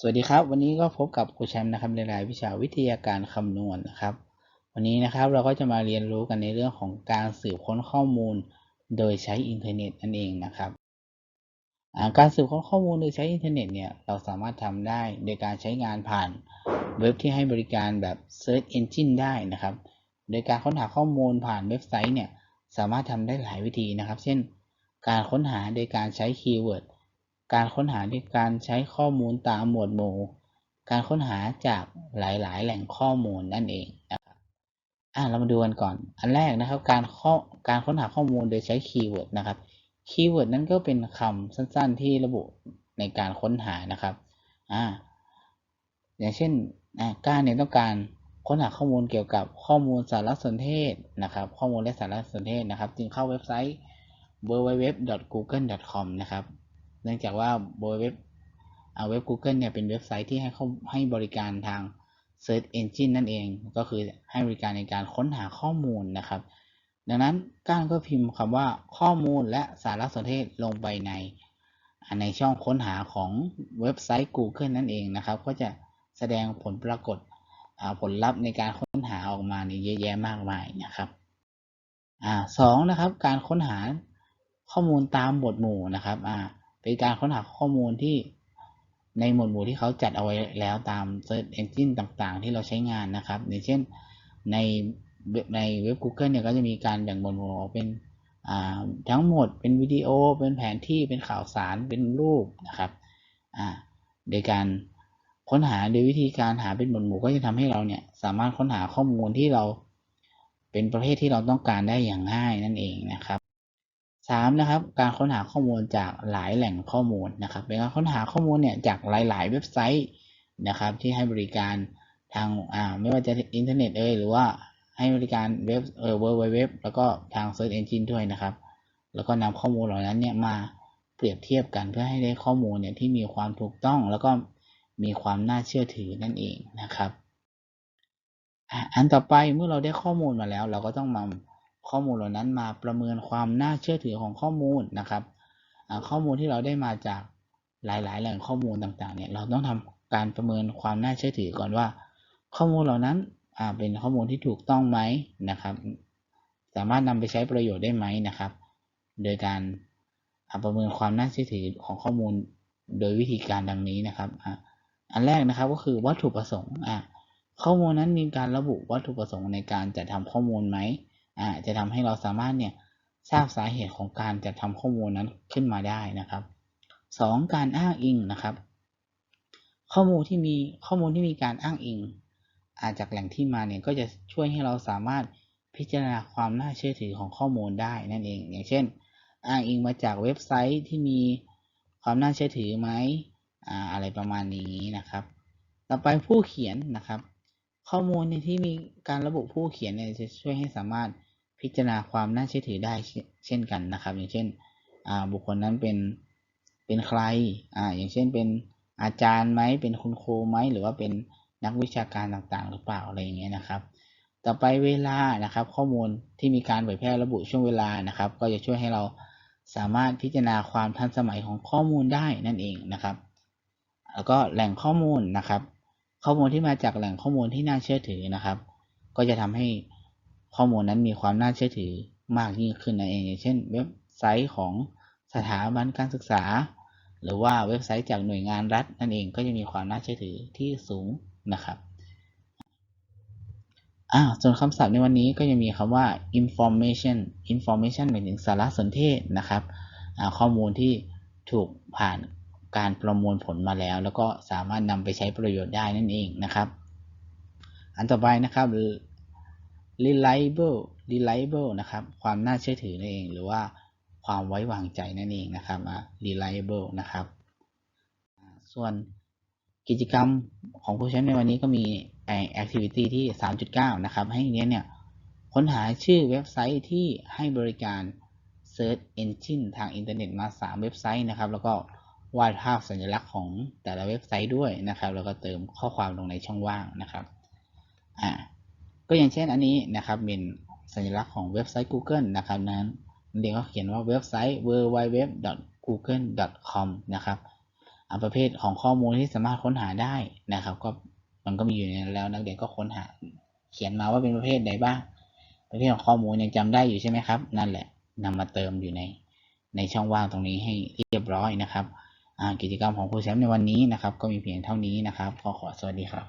สวัสดีครับ วันนี้ก็พบกับครูแชมป์นะครับในรายวิชาวิทยาการคำนวณนะครับ วันนี้นะครับเราก็จะมาเรียนรู้กันในเรื่องของการสืบค้นข้อมูล โดยใช้อินเทอร์เน็ตนั่นเองนะครับการสืบค้นข้อมูลโดยใช้อินเทอร์เน็ตเนี่ยเราสามารถทำได้โดยการใช้งานผ่านเว็บที่ให้บริการแบบ Search Engine ได้นะครับ โดยการค้นหาข้อมูลผ่านเว็บไซต์เนี่ยสามารถทำได้หลายวิธีนะครับ เช่น การค้นหาโดยการใช้คีย์เวิร์ด การค้นหาด้วยการใช้ข้อมูลตามหมวดหมู่ การค้นหาจากหลายๆ แหล่งข้อมูลนั่นเองนะครับอ่าเรามาดูกันก่อน อันแรกนะครับ การข้อการค้นหาข้อมูลโดยใช้คีย์เวิร์ดนะครับ คีย์เวิร์ดนั้นก็เป็นคำสั้นๆ ที่ระบุในการค้นหานะครับ อ่า อย่างเช่นการเนี่ยต้องการค้นหาข้อมูลเกี่ยวกับข้อมูลสารสนเทศนะครับ ข้อมูลและสารสนเทศนะครับ จึงเข้าเว็บไซต์ www.google.com นะครับ เนื่องจากว่าเว็บเว็บ Google เนี่ยเป็นเว็บไซต์ที่ให้ให้บริการทาง Search Engine นั่นเองก็คือให้บริการในการค้นหาข้อมูลนะครับ ดังนั้นก้านก็พิมพ์คำว่าข้อมูลและสารสนเทศลงไปในในช่องค้นหาของเว็บไซต์ Google นั่นเองนะครับ ก็จะแสดงผลปรากฏผลลัพธ์ในการค้นหาออกมานี่เยอะแยะมากมายนะครับอ่าสองนะครับ การค้นหาข้อมูลตามหมวดหมู่นะครับอ่า เป็นการค้นหาข้อมูลที่ในหมวดหมู่ที่เขาจัดเอาไว้แล้วตาม Search Engine ต่างๆ ที่เราใช้งานนะครับอย่างเช่นในในเว็บ Google เนี่ยก็จะมีการแบ่งหมวดหมู่ออกเป็นทั้งหมดเป็นวิดีโอ เป็นแผนที่เป็นข่าวสารเป็นรูปนะครับโดยการค้นหาโดยวิธีการหาเป็นหมวดหมู่ก็จะทำให้เราเนี่ยสามารถค้นหาข้อมูลที่เราเป็นประเภทที่เราต้องการได้อย่างง่ายนั่นเองนะครับ สามนะครับการค้นหาข้อมูลจากหลายแหล่งข้อมูลนะครับเป็นการค้นหาข้อมูลเนี่ยจากหลาย ๆ เว็บไซต์นะครับที่ให้บริการทางอ่าไม่ว่าจะอินเทอร์เน็ตเอ่ยหรือว่าให้บริการเว็บเออเว็บเว็บแล้วก็ทาง Search Engine ด้วยนะครับ แล้วก็นำข้อมูลเหล่านั้นเนี่ยมาเปรียบเทียบกันเพื่อให้ได้ข้อมูลเนี่ยที่มีความถูกต้องแล้วก็มีความน่าเชื่อถือนั่นเองนะครับ อันต่อไปเมื่อเราได้ข้อมูลมาแล้ว เราก็ต้องมา ข้อมูลเหล่านั้นมาประเมินความน่าเชื่อถือของข้อมูลนะครับข้อมูลที่เราได้มาจากหลายๆ แหล่งข้อมูลต่างๆเนี่ยเราต้องทำการประเมินความน่าเชื่อถือก่อนว่า ข้อมูลเหล่านั้นเป็นข้อมูลที่ถูกต้องไหมนะครับ สามารถนำไปใช้ประโยชน์ได้ไหมนะครับ โดยการประเมินความน่าเชื่อถือของข้อมูลโดยวิธีการดังนี้นะครับอันแรกนะครับก็คือวัตถุประสงค์ข้อมูลนั้นมีการระบุวัตถุประสงค์ในการจัดทำข้อมูลไหม อ่าจะทำให้เราสามารถเนี่ยทราบสาเหตุของการจัดทำข้อมูลนั้นขึ้นมาได้นะครับ 2. การอ้างอิงนะครับ ข้อมูลที่มีข้อมูลที่มีการอ้างอิงอาจากแหล่งที่มาเนี่ยก็จะช่วยให้เราสามารถพิจารณาความน่าเชื่อถือของข้อมูลได้นั่นเอง อย่างเช่น อ้างอิงมาจากเว็บไซต์ที่มีความน่าเชื่อถือไหมอ่าอะไรประมาณนี้นะครับ ต่อไปผู้เขียนนะครับ ข้อมูลในที่มีการระบุผู้เขียนเนี่ยจะช่วยให้สามารถ พิจารณาความน่าเชื่อถือได้เช่นกันนะครับ อย่างเช่นบุคคลนั้นเป็นเป็นใครอ่าอย่างเช่นเป็นอาจารย์ไหมเป็นคุณครูไหมหรือว่าเป็นนักวิชาการต่างๆ หรือเปล่าอะไรอย่างเงี้ยนะครับ ต่อไปเวลานะครับ ข้อมูลที่มีการเผยแพร่ระบุช่วงเวลานะครับ ก็จะช่วยให้เราสามารถพิจารณาความทันสมัยของข้อมูลได้นั่นเองนะครับ แล้วก็แหล่งข้อมูลนะครับ ข้อมูลที่มาจากแหล่งข้อมูลที่น่าเชื่อถือนะครับ ก็จะทำให้ ข้อมูลนั้นมีความน่าเชื่อถือมากยิ่งขึ้นนั่นเองอย่างเช่น เว็บไซต์ของสถาบันการศึกษา หรือว่าเว็บไซต์จากหน่วยงานรัฐนั่นเองก็จะมีความน่าเชื่อถือที่สูงนะครับอ่าส่วนคำศัพท์ในวันนี้ก็จะมีคำว่า information information หมายถึงสารสนเทศนะครับข้อมูลที่ถูกผ่านการประมวลผลมาแล้ว แล้วก็สามารถนำไปใช้ประโยชน์ได้นั่นเองนะครับ อันต่อไปนะครับ reliable reliable นะครับ ความน่าเชื่อถือนั่นเอง หรือว่าความไว้วางใจนั่นเองนะครับ reliable นะครับ ส่วนกิจกรรมของผู้ใช้ในวันนี้ก็มี activity ที่ 3.9 นะครับ ให้เนี้ยเนี่ย ค้นหาชื่อเว็บไซต์ที่ให้บริการ Search Engine ทางอินเทอร์เน็ตมา 3 เว็บไซต์นะครับ แล้วก็วาดภาพสัญลักษณ์ของแต่ละเว็บไซต์ด้วยนะครับ แล้วก็เติมข้อความลงในช่องว่างนะครับ ก็อย่างเช่นอันนี้นะครับเป็นสัญลักษณ์ของเว็บไซต์ Google นะครับนั้นเดี๋ยวเขียนว่าเว็บไซต์ www.google.com นะครับอ่าประเภทของข้อมูลที่สามารถค้นหาได้นะครับ ก็มันก็มีอยู่ในแล้วนักเรียนก็ค้นหา เขียนมาว่าเป็นประเภทใดบ้าง ประเภทของข้อมูลยังจำได้อยู่ใช่ไหมครับ นั่นแหละนำมาเติมอยู่ในในช่องว่างตรงนี้ให้เรียบร้อยนะครับกิจกรรมของครูแชมป์ในวันนี้นะครับ ก็มีเพียงเท่านี้นะครับ ขอขอสวัสดีครับ